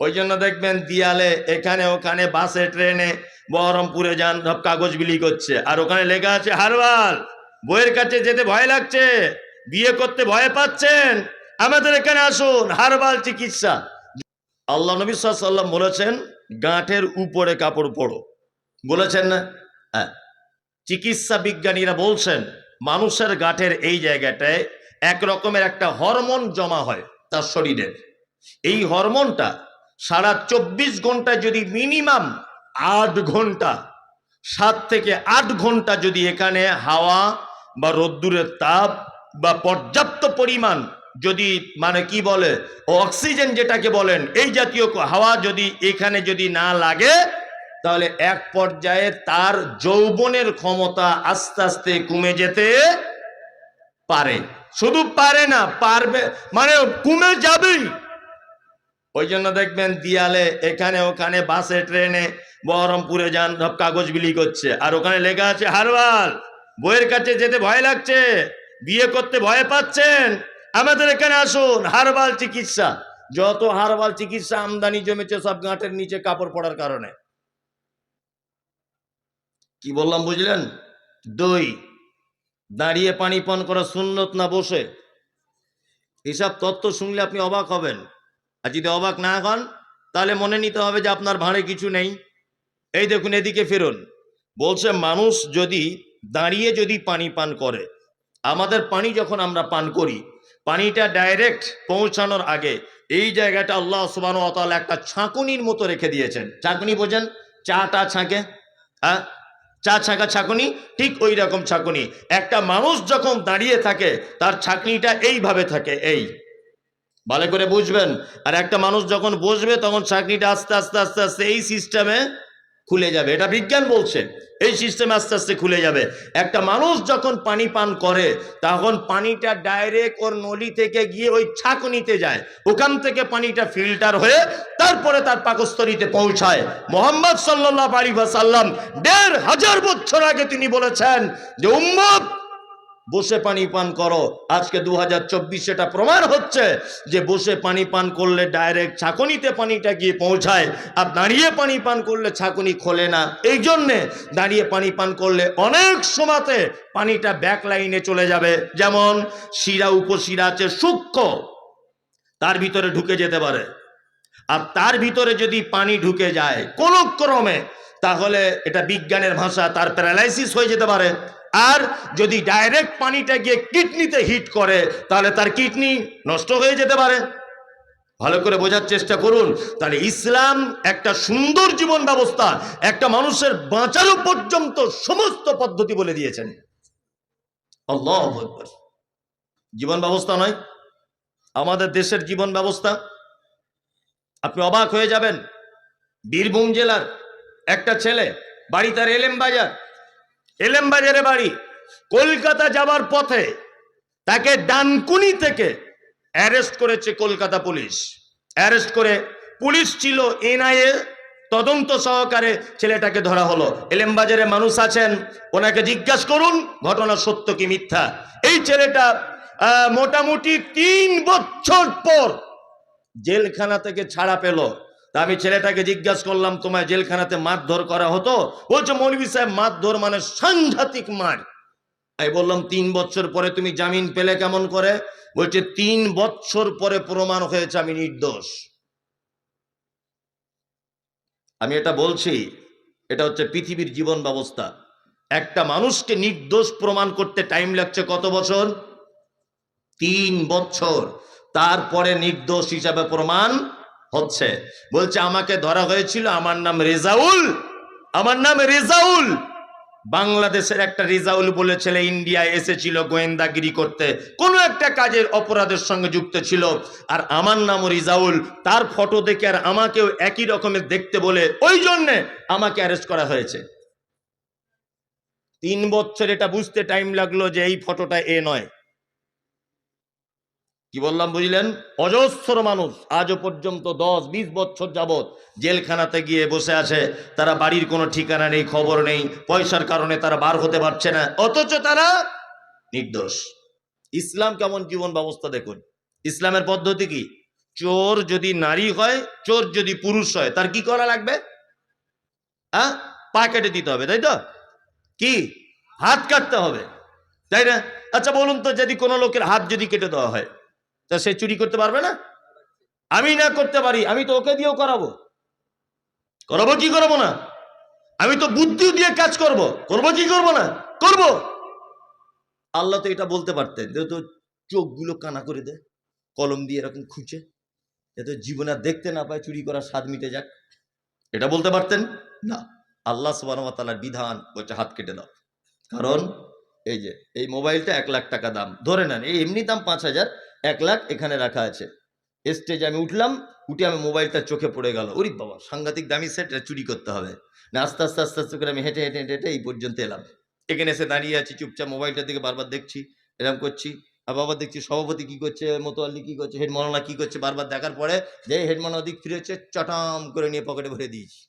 ওই জন্য দেখবেন দিয়ালে এখানে, ওখানে বাসে, ট্রেনে বহরমপুরে যান, সব কাগজ বিলি করছে। আর ওখানে লেখা আছে, হারবাল, বইয়ের কাছে যেতে ভয় লাগছে, বিয়ে করতে ভয় পাচ্ছেন, আমাদের এখানে আসুন, হারবাল চিকিৎসা। আল্লাহ নবী সাল্লাম বলেছেন, গাঁটের উপরে কাপড় পরো বলেছেন না? হ্যাঁ। চিকিৎসা বিজ্ঞানীরা বলছেন, মানুষের গাঁটের এই জায়গাটায় এক রকমের একটা হরমোন জমা হয় তার শরীরের এই হরমোনটা সারা চব্বিশ ঘণ্টা যদি মিনিমাম আট ঘণ্টা, সাত থেকে আট ঘণ্টা যদি এখানে হাওয়া বা রোদ্দুরের তাপ বা পর্যাপ্ত পরিমাণ যদি মানে কি বলে, অক্সিজেন যেটাকে বলেন, এই জাতীয় হাওয়া যদি এখানে যদি না লাগে, তাহলে এক পর্যায়ে তার যৌবনের ক্ষমতা আস্তে আস্তে কমে যেতে পারে। শুধু পারে না, পারবে মানে কমে যাবেই। ওই জন্য দেখবেন দিয়ালে এখানে, ওখানে বাসে, ট্রেনে বহরমপুরে যান সব কাগজ বিলি করছে। আর ওখানে লেখা আছে, হারবাল, বইয়ের কাছে যেতে ভয় লাগছে, বিয়ে করতে ভয় পাচ্ছেন। আমাদের এখানে আসুন, হারবাল চিকিৎসা। যত হারবাল চিকিৎসা আমদানি জমেছে, সব গাঁটের নিচে কাপড় পড়ার কারণে। কি বললাম, বুঝলেন? দই, দাঁড়িয়ে পানি পান করা সুন্নত না বসে? এসব তত্ত্ব শুনলে আপনি অবাক হবেন। আর যদি অবাক না হন, তাহলে মনে নিতে হবে যে আপনার ভাঁড়ে কিছু নেই। এই দেখুন, এদিকে ফেরুন। বলছে, মানুষ যদি দাঁড়িয়ে যদি পানি পান করে, আমাদের পানি যখন আমরা পান করি, পানিটা ডাইরেক্ট পৌঁছানোর আগে এই জায়গাটা আল্লাহ সুবান একটা ছাঁকুনির মতো রেখে দিয়েছেন। ছাঁকুনি বোঝেন? চাটা ছাঁকে হ্যাঁ? চা ছাঁকা ছাঁকুনি, ঠিক ওই রকম ছাঁকুনি। একটা মানুষ যখন দাঁড়িয়ে থাকে, তার ছাঁকনিটা এইভাবে থাকে, এই। ভালো করে বুঝবেন। আর একটা মানুষ যখন বসবে, তখন চাকরিটা আস্তে আস্তে আস্তে আস্তে এই সিস্টেমে খুলে যাবে। এটা বিজ্ঞান বলছে। এই সিস্টেমে আস্তে আস্তে খুলে যাবে। একটা মানুষ যখন পানি পান করে, তখন পানিটা ডাইরেক্ট ওর নলি থেকে গিয়ে ওই ছাকনিতে যায়। ওখান থেকে পানিটা ফিল্টার হয়ে তারপরে তার পাকস্থলীতে পৌঁছায়। মোহাম্মদ সাল্লাহ আলী সাল্লাম দেড় হাজার বছর আগে তিনি বলেছেন যে, উম্মত বসে পানি পান করো। আজকে দু হাজার চব্বিশ এটা প্রমাণ হচ্ছে যে বসে পানি পান করলে ডাইরেক্ট ছাকনিতে পানিটা গিয়ে পৌঁছায় আর দাঁড়িয়ে পানি পান করলে ছাকনি খোলে না। এই জন্যে দাঁড়িয়ে পানি পান করলে অনেক সময়তে পানিটা ব্যাক লাইনে চলে যাবে। যেমন শিরা উপশিরা আছে সূক্ষ্ম, তার ভিতরে ঢুকে যেতে পারে। আর তার ভিতরে যদি পানি ঢুকে যায় কোনো ক্রমে, তাহলে এটা বিজ্ঞানের ভাষা, তার প্যারালাইসিস হয়ে যেতে পারে। আর যদি ডাইরেক্ট পানিটা গিয়ে কিডনিতে হিট করে, তাহলে তার কিডনি নষ্ট হয়ে যেতে পারে। ভালো করে বোঝার চেষ্টা করুন। তাহলে ইসলাম একটা সুন্দর জীবন ব্যবস্থা, একটা মানুষের বাঁচানো পর্যন্ত সমস্ত পদ্ধতি বলে দিয়েছেন। জীবন ব্যবস্থা নয়, আমাদের দেশের জীবন ব্যবস্থা। আপনি অবাক হয়ে যাবেন, বীরভূম জেলার একটা ছেলে, বাড়ি তার এলেম বাজার এলেম বাজারে বাড়ি, কলকাতা যাবার পথে তাকে ডানকুনি থেকে অ্যারেস্ট করেছে কলকাতা পুলিশ। অ্যারেস্ট করে পুলিশ ছিল এনআইএ, তদন্ত সহকারে ছেলেটাকে ধরা হলো। এলেম বাজারে মানুষ আছেন, ওনাকে জিজ্ঞাসা করুন, ঘটনা সত্য কি মিথ্যা? এই ছেলেটা মোটামুটি তিন বছর পর জেলখানা থেকে ছাড়া পেল। তা আমি ছেলেটাকে জিজ্ঞাসা করলাম, তোমায় জেলখানাতে মারধর করা হতো? বলছে মৌলবী সাহেব, মারধর মানে সাংঘাতিক মার। আমি বললাম, তিন বছর পরে তুমি জামিন পেলে কেমন করে? বলছে, তিন বছর পরে প্রমাণ হয়েছে আমি নির্দোষ। আমি এটা বলছি, এটা হচ্ছে পৃথিবীর জীবন ব্যবস্থা। একটা মানুষকে নির্দোষ প্রমাণ করতে টাইম লাগছে কত বছর? তিন বছর। তারপরে নির্দোষ হিসাবে প্রমাণ হচ্ছে। বলছে, আমাকে ধরা হয়েছিল, আমার নাম রেজাউল। আমার নাম রেজাউল। বাংলাদেশের একটা রেজাউল বলে ছেলে ইন্ডিয়ায় এসেছিল গোয়েন্দাগিরি করতে। কোনো একটা কাজের অপরাধের সঙ্গে যুক্ত ছিল। আর আমার নামও রিজাউল, তার ফটো দেখে আর আমাকেও একই রকমের দেখতে বলে, ওই জন্যে আমাকে অ্যারেস্ট করা হয়েছে। তিন বছর এটা বুঝতে টাইম লাগল যে এই ফটোটা এ নয়। কি বললাম বুঝলেন? অজস্র মানুষ আজও পর্যন্ত দশ, বিশ বছর যাবৎ জেলখানাতে গিয়ে বসে আছে। তারা বাড়ির কোনো ঠিকানা নেই, খবর নেই, পয়সার কারণে তারা বার হতে পারছে না। অথচ তারা নির্দোষ। ইসলাম কেমন জীবন ব্যবস্থা দেখুন? ইসলামের পদ্ধতি কি? চোর যদি নারী হয়, চোর যদি পুরুষ হয়, তার কি করা লাগবে? হ্যাঁ পা কেটে দিতে হবে, তাই তো? কি? হাত কাটতে হবে, তাই না? আচ্ছা বলুন তো যদি কোনো লোকের হাত যদি কেটে দেওয়া হয় তা সে চুরি করতে পারবে না? আমি না করতে পারি, আমি তো ওকে দিয়েও করাবো। করাবো কি করব না? আমি তো বুদ্ধি দিয়ে কাজ করব। করব কি করব না? করব। আল্লাহ তো এটা বলতে পারতেন যেহেতু চোখগুলো কানা করে দে, কলম দিয়ে এরকম খুঁচে যাতে জীবনে দেখতে না পায়, চুরি করার স্বাদ মিটে যাক। এটা বলতে পারতেন? না। আল্লাহ সুবাহর বিধান বলছে হাত কেটে দাও। কারণ, এই যে, এই মোবাইলটা এক লাখ টাকা দাম। ধরে নেন, এই এমনি দাম পাঁচ হাজার এক লাখ এখানে রাখা আছে। স্টেজে আমি উঠলাম, উঠে আমি মোবাইলটা চোখে পড়ে গেল। ওরি বাবা, সাংঘাতিক দামি সেটটা চুরি করতে হবে। না, আস্তে আস্তে আস্তে আস্তে করে আমি হেঁটে হেঁটে হেঁটে হেঁটে এই পর্যন্ত এলাম। এখানে এসে দাঁড়িয়ে আছি চুপচাপ, মোবাইলটার দিকে বারবার দেখছি এরকম করছি। আর বাবা দেখছি সভাপতি কি করছে, মোতোয়াল্লি কি করছে, হেড কি করছে, বারবার দেখার পরে যে হেড মৌলানা দিক ফিরেছে চটাম করে নিয়ে পকেটে ভরে দিয়েছি।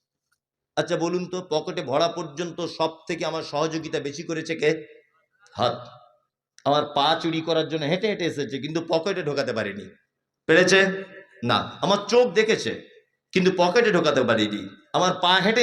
আচ্ছা বলুন তো, পকেটে ভরা পর্যন্ত সব থেকে আমার সহযোগিতা বেশি করেছে কে? হাত। আমার পা চুরি করার জন্য হেঁটে হেঁটে এসেছে কিন্তু পকেটে ঢোকাতে পারিনি। পেরেছে? না আমার চোখ দেখেছে কিন্তু পকেটে ঢোকাতে পারিনি। আমার পা হেঁটে